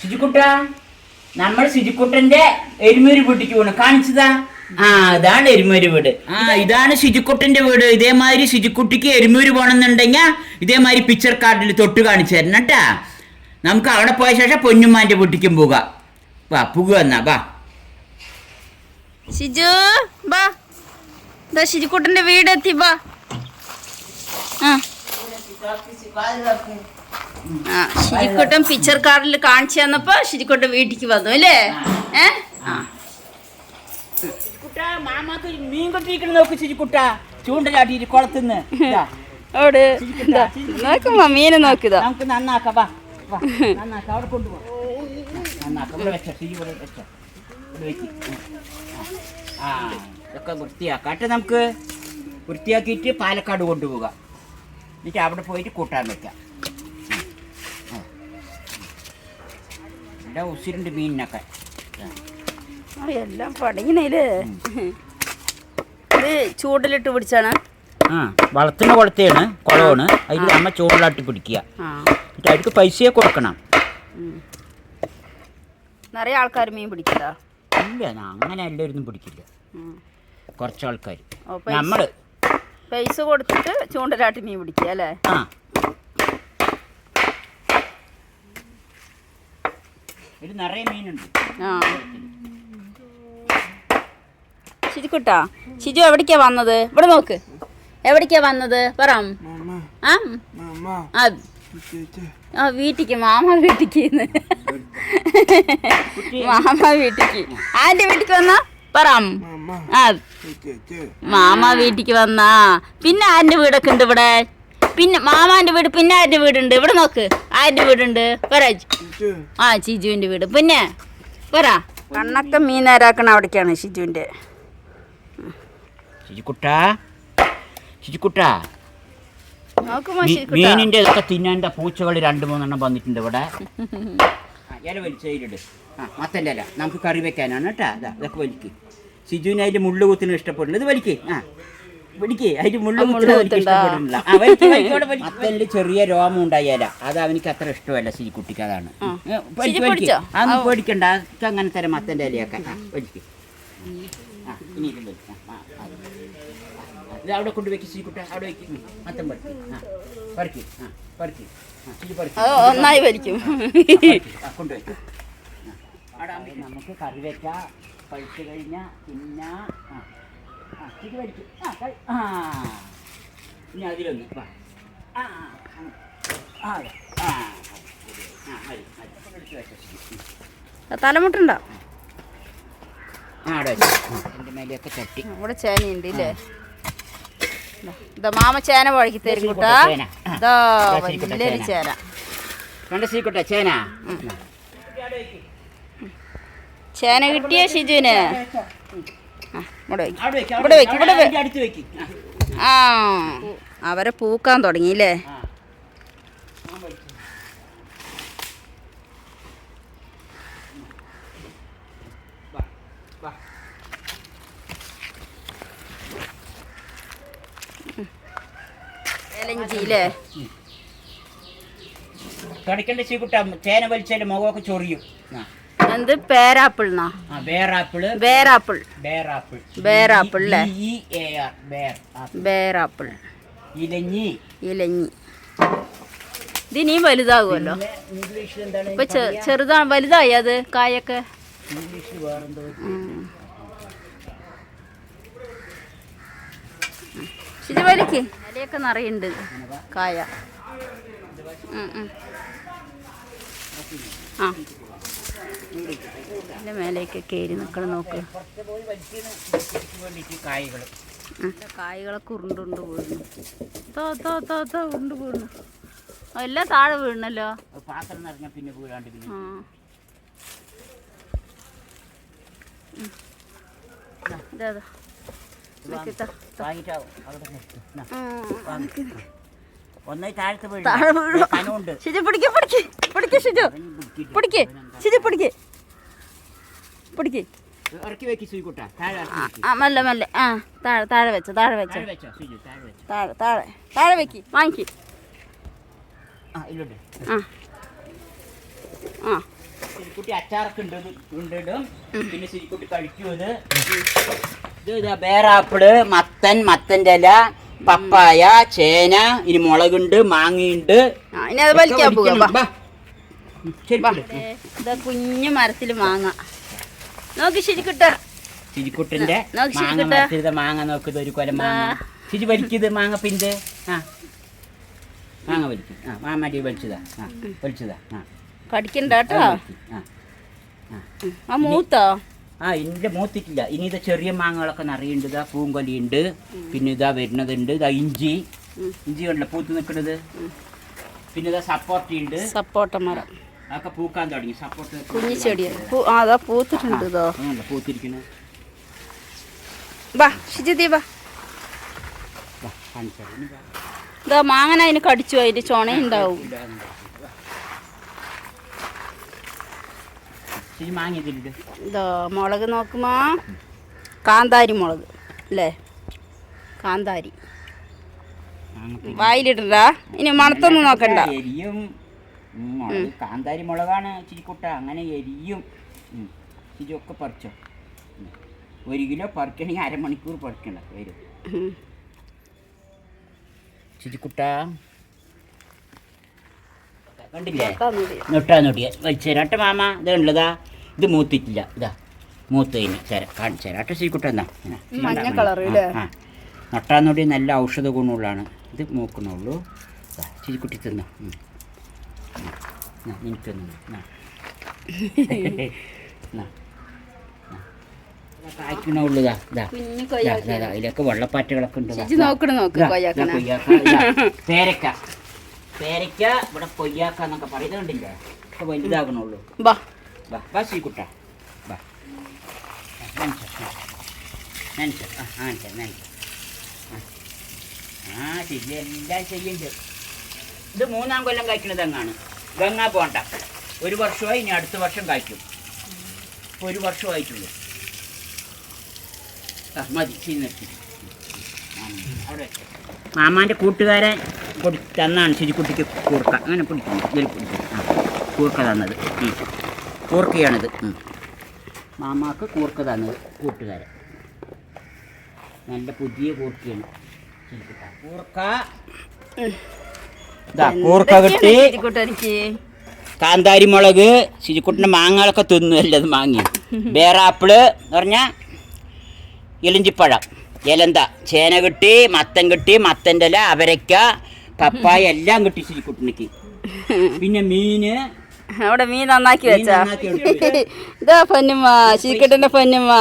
ശുചിക്കുട്ട നമ്മൾ ശുചിക്കുട്ടന്റെ എരുമേരി വീട്ടിക്ക് പോണു കാണിച്ചതാ ആ ഇതാണ് എരുമേരി വീട് ആ ഇതാണ് ശുചിക്കുട്ടന്റെ വീട് ഇതേമാതിരി ശുചിക്കുട്ടിക്ക് എരുമൂര് പോണെന്നുണ്ടെങ്കിൽ ഇതേമാതിരി പിക്ചർ കാർഡിൽ തൊട്ട് കാണിച്ചു തരണം കേട്ടാ നമുക്ക് അവിടെ പോയ ശേഷം പൊന്നുമാന്റെ വീട്ടിക്കും പോകാം വാ പുക എന്നാ വാ ഷിജു ബാ ദാ ഷിജുക്കുട്ടന്റെ വീടെത്തി ബാ ആ ആ പിക്ചർ കാർഡിൽ കാണിച്ചു തന്നപ്പോ ഷിജിക്കുട്ടൻ വീട്ടിക്ക് വന്നു അല്ലേ? ഏ? ആ. ശുചിക്കുട്ട മാമാക്ക് മീൻ കൊട്ടിരിക്കണം നോക്ക് ചൂണ്ട ചൂണ്ടലാട്ടിട്ട് കുളത്തുനിന്ന് ഇതാ. അവിടെ ഇതാ, നോക്കുമ്പോ മീന് നോക്കിതാ നമുക്ക് നന്നാക്കാം വാ വാ നന്നാക്കാം. അവിടെ കൊണ്ടുപോ. നന്നാക്കാം ഇവിടെ വെച്ചോ ശരി ഇവിടെ വെച്ചോ. ഇവിടെ വെക്ക്. ആ ഇതൊക്കെ വൃത്തിയാക്കാട്ടെ നമുക്ക് വൃത്തിയാക്കിയിട്ട് പാലക്കാട് കൊണ്ടുപോകാം. എന്നിട്ട് അവിടെ പോയിട്ട് കൂട്ടാൻ വെക്കാം ആ. ഇവിടെ ഉസിരുണ്ട് മീനിനൊക്കെ. എല്ലാം പടങ്ങിനേൽ ഇത് ചൂടിലിട്ട് പിടിച്ചാണ്. ആ വളത്തിന് കുളത്തെയാണ് കുളമാണ് അതിൽ അമ്മ ചൂടിലാട്ടി പിടിക്കുക. എന്നിട്ട് അവർക്ക് പൈസയെ കൊടുക്കണം. നിറയെ ആൾക്കാർ മീൻ പിടിക്കാ ഇല്ല അങ്ങനെ എല്ലാവരും പിടിക്കില്ല. കുറച്ച് ആൾക്കാർ നമ്മൾ. നമ്മൾ പൈസ കൊടുത്തിട്ട് ചൂണ്ടലാട്ടി മീൻ പിടിക്കുക അല്ലേ? ആ. ഇത് നിറയെ മീനുണ്ട്. ആ. ശിജുക്കുട്ടാ ഷിജു എവിടേക്കാ വന്നത്? ഇവിടെ നോക്ക്. എവിടേക്കാ വന്നത്? പറ. ആ? ആ ആ വീട്ടിക്ക്. മാമ വീട്ടിക്ക്. മാമ വീട്ടിക്ക്. ആന്റെ വീട്ടിക്ക് വന്ന? പറ. ആ. മാമ വീട്ടിക്ക് വന്നാ. പിന്നെ ആന്റെ വീടൊക്കെ ഉണ്ട് ഇവിടെ. പിന്നെ മാമാന്റെ വീട് പിന്നെ ആന്റെ വീടുണ്ട്. ഇവിടെ നോക്ക്. ആരുടെ വീടുണ്ട്? പറ. ആ ചിജുവിന്റെ വീട്. പിന്നെ പറ. കണ്ണൊക്കെ മീൻ നേരാക്കണ അവിടേക്കാണ് ഷിജുവിന്റെ. മീനിന്റെ ഇതൊക്കെ തിന്നാന്റെ പൂച്ചകൾ രണ്ട് മൂന്നെണ്ണം വന്നിട്ടുണ്ട് ഇവിടെ. ഇല ആ മത്തന്റെ ഇല. നമുക്ക് കറി വെക്കാനാണ് കേട്ടാ. അതാ ഇതൊക്കെ വലിക്ക്. സിജുവിന് അതിന്റെ മുള്ളു കുത്തിന് ഇഷ്ടപ്പെടില്ല ഇത് വലിക്ക്. ആ. മുള്ളു മുള്ള് ചെറിയ രോമം ഉണ്ടായാല. അത് അവനിക്ക് അത്ര ഇഷ്ടമല്ല ശരി കുട്ടിക്ക് അതാണ്. അതൊന്നും പേടിക്കണ്ട. അങ്ങനെ തരാം മത്തന്റെ ഇലയൊക്കെ. ഇനി ഇത് അവിടെ കൊണ്ട് വെക്കി സിജിക്കുട്ട അവിടെ വെക്കി. ഉം, പഠിക്കും. പറിക്ക് ആ പറിക്ക് ഒന്നായി വലിക്കും ആ, കൊണ്ടുവയ്ക്കാം നമുക്ക് കറി വെക്കാം. പഴുത്ത് കഴിഞ്ഞാൽ പിന്നെ ആ ആ ഇത് വലിക്കും ആ കഴി- ആ ഇനി അതിലൊന്ന് വാ ആ ആ, ആ തലമുട്ടുണ്ടോ? ഇവിടെ ചേനയുണ്ട് ഇല്ലേ ഇതാ മാമ ചേന വഴക്കി തരും കൂട്ടാ. ചേന. ഇതാ വലിയൊരു ചേന. ചേന കണ്ട ചേന. ചേന കിട്ടിയ ഷിജുവിന്? ഇവിടെ വെക്ക്. ഇവിടെ വെക്ക്, ഇവിടെ ആ. അവരെ പൂക്കാൻ തുടങ്ങി അല്ലേ ചീക്കുട്ട ചേന വലിച്ചാൽ മുഖമൊക്കെ ചൊറിയും. എന്ത്? പേരാപ്പിൾ എന്നാ ബേറാപ്പിൾ ber apple. Ber apple. Ber apple അല്ലേ? E A R. Ber. Ber apple. ഇലഞ്ഞി. ഇലഞ്ഞി. ഇതിനിയും വലുതാകുമല്ലോ ഇംഗ്ലീഷിൽ എന്താണ്? ഇപ്പൊ ചെറുതാണ് ചെറുതാ വലുതായി അത് കായൊക്കെ? ഇംഗ്ലീഷിൽ വേറെന്തോ. ഇത് വലിക്ക് ഇലയൊക്കെ നിറയുണ്ട് കായ. ആ. ഇതിന്റെ മേലേക്ക് കയറി നിൽക്കണം നോക്ക്. കായകളൊക്കെ ഉരുണ്ടുണ്ട് വീഴുന്നു തോ തോ തോ തോ ഉരുണ്ട് വീഴുന്നു എല്ലാം താഴെ വീണല്ലോ? പാത്രം നിറഞ്ഞ പിന്നെ വീഴാണ്ട് പിന്നെ. ഒന്നായി താഴത്ത് വീഴും. പിടിക്കേ പിടിക്കേ പിടിക്ക് പിടിക്ക്. പിടിക്ക് ഷിജു. പിടിക്ക്. ഷിജു പിടിക്ക്. പിടിക്ക്. ആ, മെല്ലെ മെല്ലെ. ആ താഴെ താഴെ വെച്ചോ താഴെ വെച്ചോ. താഴെ താഴെ താഴെ വെക്ക് വാങ്ങിക്ക്. ആ ആ. ശരിക്കുട്ടി അച്ചാറൊക്കെ ഉണ്ട് കൊണ്ടിടും പിന്നെ ശരിക്കുട്ടി കഴിക്കൂത് ഇത്. ബേറാപ്പിൾ മത്തൻ മത്തന്റെ ഇല പപ്പായ ചേന ഇനി മുളകുണ്ട് മാങ്ങയുണ്ട്. ഇനി അത് വലിക്കാൻ പോകാം. ശരി. ശരി. ഇതാ കുഞ്ഞു മരത്തിൽ മാങ്ങ. നോക്ക് ശരിക്കിട്ടോ ചിരിക്കുട്ടിന്റെ മാങ്ങ മാങ്ങ നോക്കുന്നത് ഒരു കൊല മാങ്ങ. ചിരി വലിക്കത് മാങ്ങ പിന്ത് ആ. മാങ്ങ വലിക്കും. ആ മാമാടി വലിച്ചതാ. ആ വലിച്ചതാ. ആ. കടിക്കണ്ട കേട്ടോ. ആ മൂത്തോ? ആ ഇതിന്റെ മൂത്തിട്ടില്ല ഇനി ഇത് ചെറിയ മാങ്ങകളൊക്കെ നിറയുണ്ട്. ഇതാ പൂങ്കൊലിയുണ്ട്. പിന്നെ ഇതാ വരുന്നതുണ്ട്. ഇതാ ഇഞ്ചി. ഇഞ്ചി കണ്ടോ പൂത്ത് നിൽക്കുന്നത് പിന്നെ ഇതാ സപ്പോർട്ടി ഉണ്ട് സപ്പോർട്ട മരം. അതൊക്കെ പൂക്കാൻ തുടങ്ങി. സപ്പോർട്ട് അതാ പൂത്തിട്ടുണ്ട് ഇതോ. പൂത്തിരിക്കുന്നത് വാ ഷിജിതി വാ. ഇതാ മാങ്ങന അതിന് കടിച്ചു അതിന്റെ ചൊണയുണ്ടാവും ഉണ്ടാവും. ഇതാ മുളക് നോക്കുമ്പോ കാന്താരി മുളക് അല്ലേ? കാന്താരി. വായിലിട്ടാ ഇനി മണത്തൊന്നും നോക്കണ്ട. മുളക് കാന്താരി മുളകാണ് ചിരിക്കുട്ട. അങ്ങനെ എരിയും. ഇതൊക്കെ പറിച്ചോ. ഒരു കിലോ പറിക്കണമെങ്കിൽ അരമണിക്കൂർ പറിക്കണ്ട വരും. ചിരിക്കുട്ട. കണ്ടില്ലേ? കേട്ടാ. നൊട്ടാ നൊട്ടിയ വലിച്ചേരാട്ട മാമ ഇത് ഉള്ളതാ. ഇത് മൂത്തിട്ടില്ല. ഇതാ മൂത്ത് കഴിഞ്ഞു തരാം കാണിച്ചു തരാം അട്ട ചിരിക്കുട്ട എന്നാ ആ, നൊട്ടാന്നൊടി നല്ല ഔഷധ ഗുണമുള്ളതാണ്. ഇത് മൂക്കണുള്ളൂ ചിരിക്കുട്ടി തിന്നോ. ഉം. ഉം. നാ, നിനക്ക് തിന്നു നാ. നാ. നാ. ഇതാ കായ്ക്കണുള്ളൂ ഇതാ ഇതാ കുഞ്ഞു കൊയ്യാക്ക ഇതാ, ഇതാ, ഇതിലൊക്കെ വെള്ളപ്പാറ്റുകളൊക്കെ ഉണ്ട്. പേരക്ക പേരക്ക ഇവിടെ കൊയ്യാക്ക എന്നൊക്കെ ഒക്കെ വലുതാകണുള്ളൂ ശ്രീകുട്ട. നനച്ചോ ആ നനച്ചോ നനച്ചോ ആ ശരി എല്ലാം ചെയ്യുന്നുണ്ട് ഇത് മൂന്നാം കൊല്ലം തെങ്ങാണ് ഗംഗാ പോണ്ട. ഒരു വർഷമായി ഇനി അടുത്ത വർഷം കായ്ക്കും ഒരു വർഷമായിട്ടുള്ളൂ. മതി ചെയ്ത് നിർത്തി. അവിടെ വെച്ചോ. മാമാന്റെ കൂട്ടുകാരൻ കൊടു തന്നാണ് ചിരിക്കുട്ടിക്ക് കൂർക്ക. അങ്ങനെ പിടിക്കുന്നു ഇതിൽ പിടിക്കും ആ കൂർക്ക തന്നത്. കൂർക്കയാണിത്. മാമാക്ക് കൂർക്ക തന്നത് കൂട്ടുകാരൻ. നല്ല പുതിയ കൂർക്കയാണ് ശരിക്കുട്ട. കൂർക്ക. കൂർക്ക കിട്ടി കാന്താരി മുളക് ശുചിക്കുട്ടിന്റെ മാങ്ങകളൊക്കെ തിന്നു അല്ലത് മാങ്ങി. ബേറാപ്പിൾ എന്ന് പറഞ്ഞാൽ ഇലഞ്ചിപ്പഴം ഇലന്ത ചേന കിട്ടി മത്തൻ കിട്ടി മത്തന്റെ ഇല അവരയ്ക്ക പപ്പായ എല്ലാം കിട്ടി ശരിക്കുട്ടിനിക്ക് പിന്നെ മീന്. അവിടെ മീൻ നന്നാക്കി വെച്ചാ. ഇതാ പൊന്നുമ്മ ചിരിക്കുട്ടന്റെ പൊന്നുമ്മ.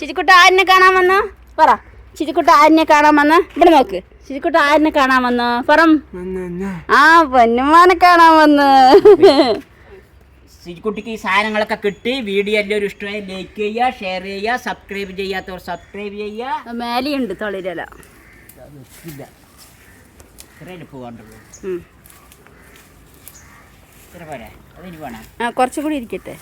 ചിരിക്കുട്ട ആരിനെ കാണാൻ വന്ന? പറ. ചിരിക്കുട്ട ആരിനെ കാണാൻ വന്ന? ഇവിടെ നോക്ക്. ചിരിക്കുട്ട ആരിനെ കാണാൻ വന്ന്? പറം ആ പൊന്നുമാനെ കാണാൻ വന്ന്. ശരിക്കുട്ടിക്ക് ഈ സാധനങ്ങളൊക്കെ കിട്ടി. വീഡിയോ എല്ലാവരും ഇഷ്ടമായി. ലൈക്ക് ചെയ്യുക ഷെയർ ചെയ്യുക സബ്സ്ക്രൈബ് ചെയ്യാത്തവർ സബ്സ്ക്രൈബ് ചെയ്യുക. മേലെയുണ്ട് തൊളിരല. ഇല്ല ഇത്രയും പോകാണ്ടുള്ളൂ ഉം. ഇത്ര പോരെ? അതിന് വേണം? കുറച്ചുകൂടി ഇരിക്കട്ടെ.